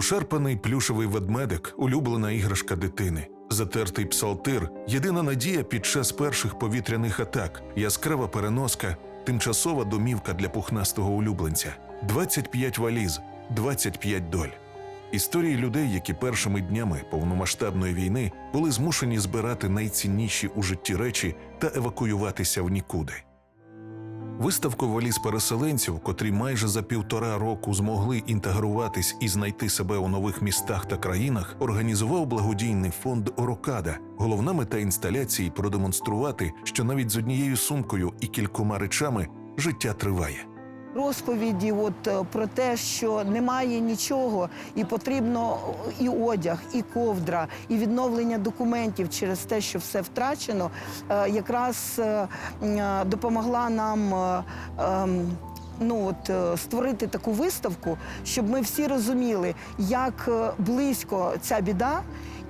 Пошарпаний плюшевий ведмедик, улюблена іграшка дитини. Затертий псалтир єдина надія під час перших повітряних атак, яскрава переноска, тимчасова домівка для пухнастого улюбленця, 25 валіз, 25 доль. Історії людей, які першими днями повномасштабної війни були змушені збирати найцінніші у житті речі та евакуюватися в нікуди. Виставку валіз переселенців, котрі майже за півтора року змогли інтегруватись і знайти себе у нових містах та країнах, організував благодійний фонд Орокада. Головна мета інсталяції продемонструвати, що навіть з однією сумкою і кількома речами життя триває. Розповіді от, е, про те, що немає нічого, і потрібно і одяг, і ковдра, і відновлення документів через те, що все втрачено, е, якраз е, допомогла нам. ем, Ну от створити таку виставку, щоб ми всі розуміли, як близько ця біда,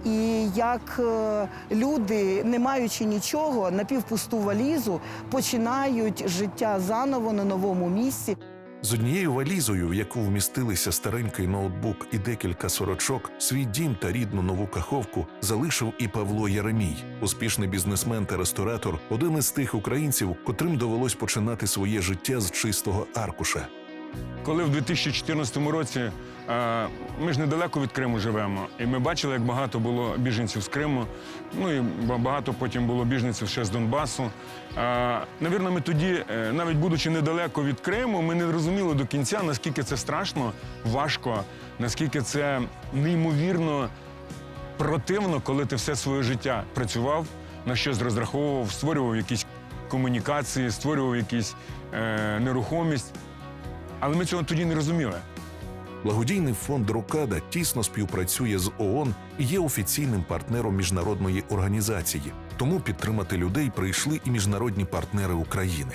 і як е, люди, не маючи нічого, напівпусту валізу, починають життя заново на новому місці. З однією валізою, в яку вмістилися старенький ноутбук і декілька сорочок, свій дім та рідну нову каховку залишив і Павло Яремій, успішний бізнесмен та ресторатор, один із тих українців, котрим довелось починати своє життя з чистого аркуша. Коли в 2014 році е, ми ж недалеко від Криму живемо, і ми бачили, як багато було біженців з Криму. Ну і багато потім було біженців ще з Донбасу. Е, Навірно, ми тоді, е, навіть будучи недалеко від Криму, ми не розуміли до кінця, наскільки це страшно, важко, наскільки це неймовірно противно, коли ти все своє життя працював, на щось розраховував, створював якісь комунікації, створював якісь нерухомість. Але ми цього тоді не розуміли. Благодійний фонд Рокада тісно співпрацює з ООН і є офіційним партнером міжнародної організації. Тому підтримати людей прийшли і міжнародні партнери України.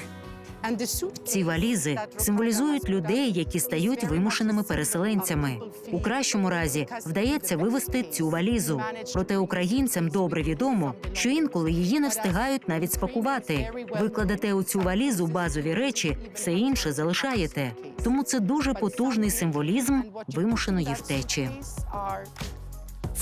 Ці валізи символізують людей, які стають вимушеними переселенцями. У кращому разі вдається вивести цю валізу. Проте українцям добре відомо, що інколи її не встигають навіть спакувати. Ви кладете у цю валізу базові речі, все інше залишаєте. Тому це дуже потужний символізм вимушеної втечі.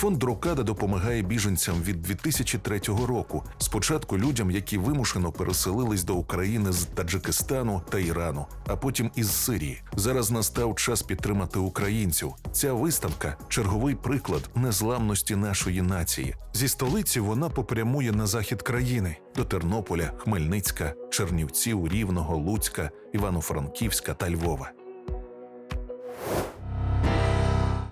Фонд Рокада допомагає біженцям від 2003 року. Спочатку людям, які вимушено переселились до України з Таджикистану та Ірану, а потім із Сирії. Зараз настав час підтримати українців. Ця виставка черговий приклад незламності нашої нації. Зі столиці вона попрямує на захід країни до Тернополя, Хмельницька, Чернівців, Рівного, Луцька, Івано-Франківська та Львова.